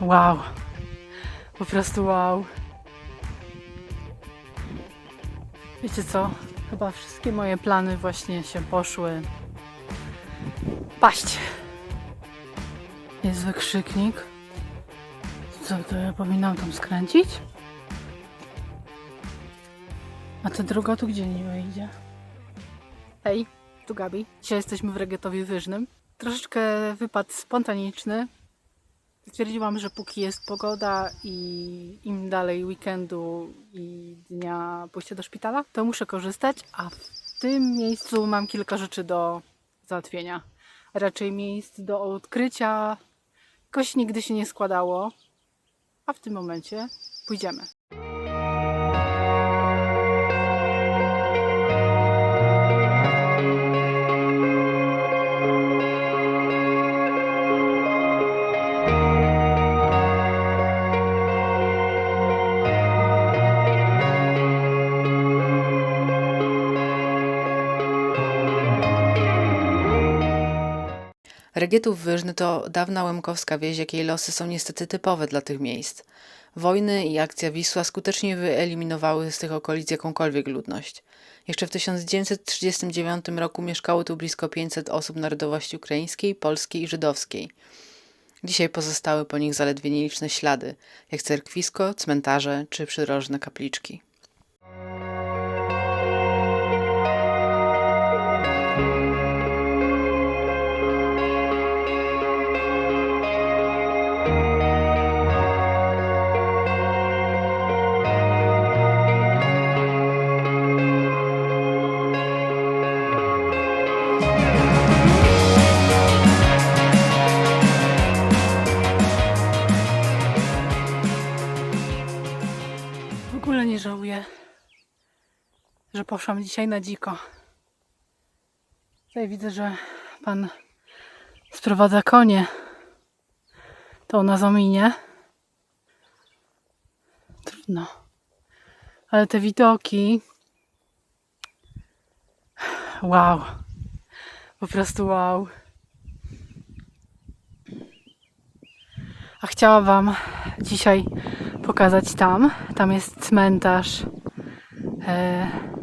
Wow. Po prostu wow. Wiecie co? Chyba wszystkie moje plany właśnie się poszły paść. Jest wykrzyknik. Co to ja powinnam tam skręcić? A ta droga tu gdzie niby idzie? Hej, tu Gabi. Dzisiaj jesteśmy w Regetowie Wyżnym. Troszeczkę wypad spontaniczny. Stwierdziłam, że póki jest pogoda i im dalej weekendu i dnia pójścia do szpitala, to muszę korzystać, a w tym miejscu mam kilka rzeczy do załatwienia. Raczej miejsc do odkrycia. Jakoś nigdy się nie składało, a w tym momencie pójdziemy. Regietów Wyżny to dawna łemkowska wieś, jakiej losy są niestety typowe dla tych miejsc. Wojny i akcja Wisła skutecznie wyeliminowały z tych okolic jakąkolwiek ludność. Jeszcze w 1939 roku mieszkało tu blisko 500 osób narodowości ukraińskiej, polskiej i żydowskiej. Dzisiaj pozostały po nich zaledwie nieliczne ślady, jak cerkwisko, cmentarze czy przydrożne kapliczki. Że poszłam dzisiaj na dziko. Tutaj widzę, że pan sprowadza konie. To na zominie. Trudno. Ale te widoki. Wow. Po prostu wow. A chciałam Wam dzisiaj pokazać tam. Tam jest cmentarz. E,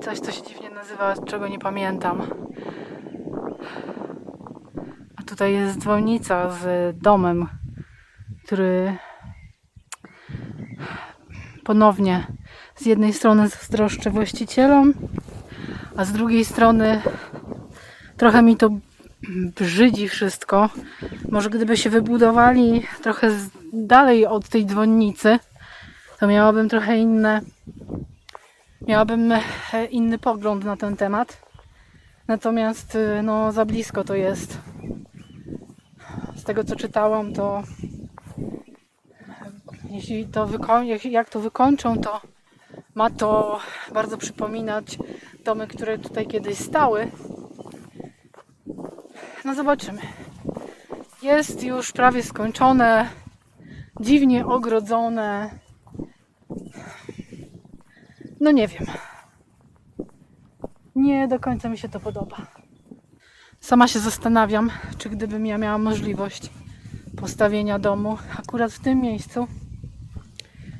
coś, co się dziwnie nazywa, czego nie pamiętam. A tutaj jest dzwonnica z domem, który ponownie z jednej strony zazdroszczę właścicielom, a z drugiej strony trochę mi to brzydzi wszystko. Może gdyby się wybudowali trochę dalej od tej dzwonnicy, to miałabym trochę inne. Miałabym e, inny pogląd na ten temat. Natomiast y, no, za blisko to jest. Z tego co czytałam, to jeśli to jak to wykończą, to ma to bardzo przypominać domy, które tutaj kiedyś stały. No zobaczymy. Jest już prawie skończone, dziwnie ogrodzone. No nie wiem. Nie do końca mi się to podoba. Sama się zastanawiam, czy gdybym ja miała możliwość postawienia domu akurat w tym miejscu,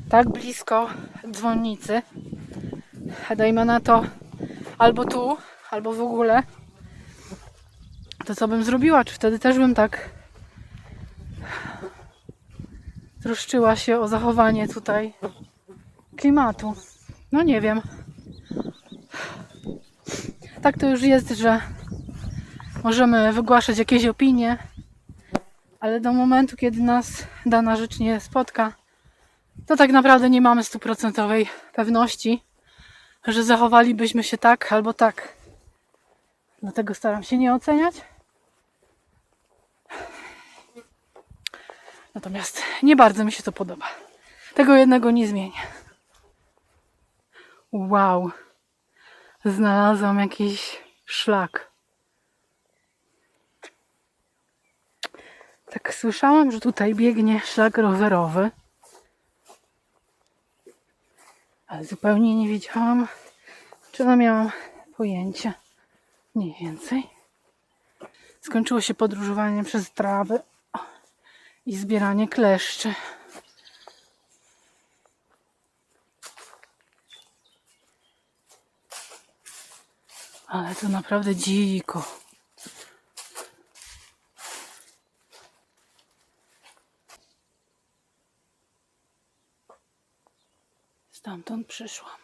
tak blisko dzwonnicy, dajmy na to albo tu, albo w ogóle, to co bym zrobiła? Czy wtedy też bym tak troszczyła się o zachowanie tutaj klimatu? No nie wiem. Tak to już jest, że możemy wygłaszać jakieś opinie, ale do momentu, kiedy nas dana rzecz nie spotka, to tak naprawdę nie mamy stuprocentowej pewności, że zachowalibyśmy się tak albo tak. Dlatego staram się nie oceniać. Natomiast nie bardzo mi się to podoba. Tego jednego nie zmienię. Wow. Znalazłam jakiś szlak. Tak słyszałam, że tutaj biegnie szlak rowerowy. Ale zupełnie nie wiedziałam, czy no miałam pojęcia. Mniej więcej. Skończyło się podróżowanie przez trawy. i zbieranie kleszczy. Ale to naprawdę dziko. Stamtąd przyszłam.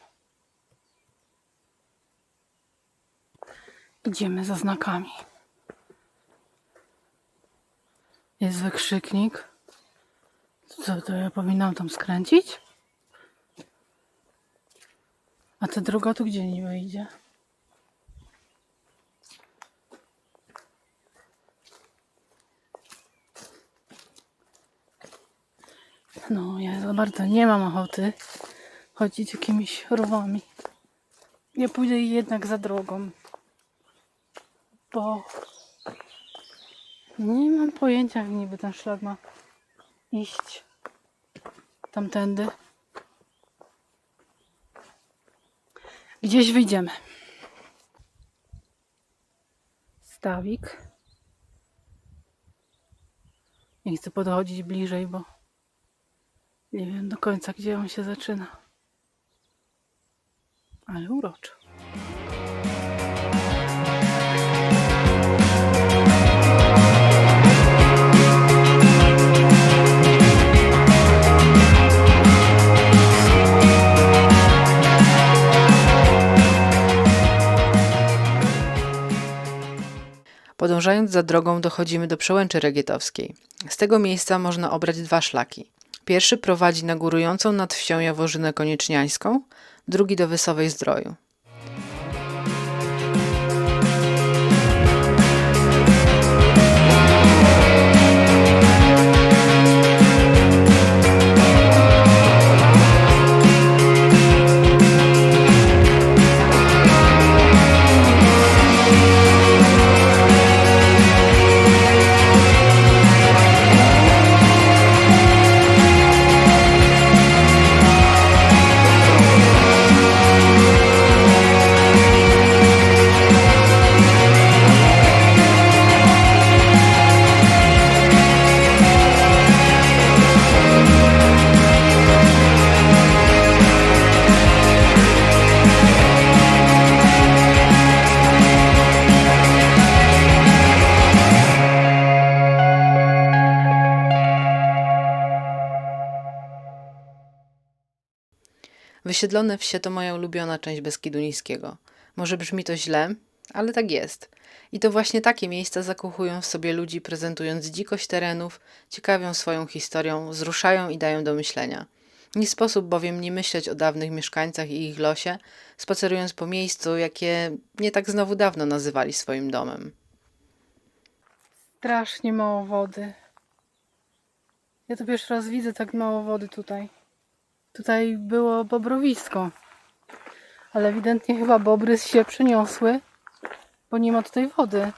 Idziemy za znakami. Jest wykrzyknik. Co to ja powinnam tam skręcić? A ta droga tu gdzie niby idzie? No, ja za bardzo nie mam ochoty chodzić jakimiś rowami. Nie pójdę jednak za drogą, bo nie mam pojęcia, jak niby ten szlak ma iść tamtędy. Gdzieś wyjdziemy. Stawik. Nie chcę podchodzić bliżej, bo nie wiem do końca, gdzie on się zaczyna. Ale uroczo. Podążając za drogą dochodzimy do przełęczy regietowskiej. Z tego miejsca można obrać dwa szlaki. Pierwszy prowadzi na górującą nad wsią Jaworzynę Konieczniańską, drugi do Wysowej Zdroju. Wysiedlone wsie to moja ulubiona część Beskidu Niskiego. Może brzmi to źle, ale tak jest. I to właśnie takie miejsca zakochują w sobie ludzi, prezentując dzikość terenów, ciekawią swoją historią, wzruszają i dają do myślenia. Nie sposób bowiem nie myśleć o dawnych mieszkańcach i ich losie, spacerując po miejscu, jakie nie tak znowu dawno nazywali swoim domem. Strasznie mało wody. Ja to pierwszy raz widzę tak mało wody tutaj. Tutaj było bobrowisko. Ale ewidentnie chyba bobry się przeniosły, bo nie ma tutaj wody.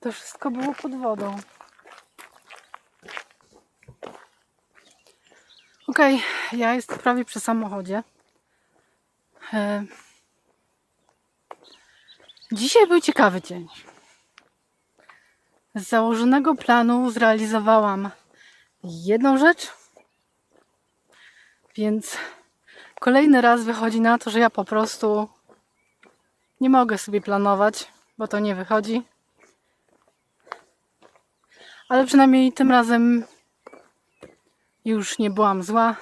To wszystko było pod wodą. Okej, ja jestem prawie przy samochodzie. E, Dzisiaj był ciekawy dzień. Z założonego planu zrealizowałam jedną rzecz, więc kolejny raz wychodzi na to, że ja po prostu nie mogę sobie planować, bo to nie wychodzi. Ale przynajmniej tym razem już nie byłam zła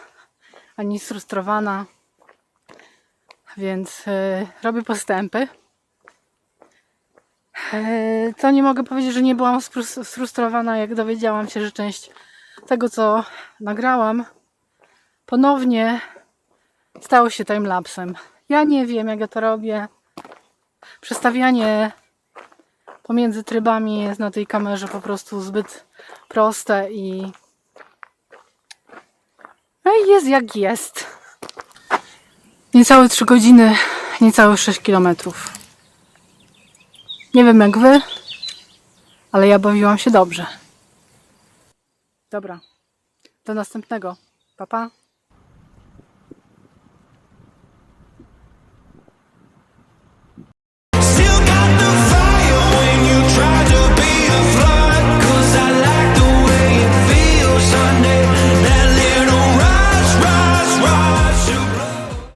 ani sfrustrowana, więc yy, robię postępy. Eee, To nie mogę powiedzieć, że nie byłam sfrustrowana, jak dowiedziałam się, że część tego, co nagrałam, ponownie stało się timelapsem. Ja nie wiem, jak ja to robię. Przestawianie pomiędzy trybami jest na tej kamerze po prostu zbyt proste i. No i jest jak jest. Niecałe 3 godziny, niecałe 6 kilometrów. Nie wiem jak wy, ale ja bawiłam się dobrze. Dobra. Do następnego. Pa pa.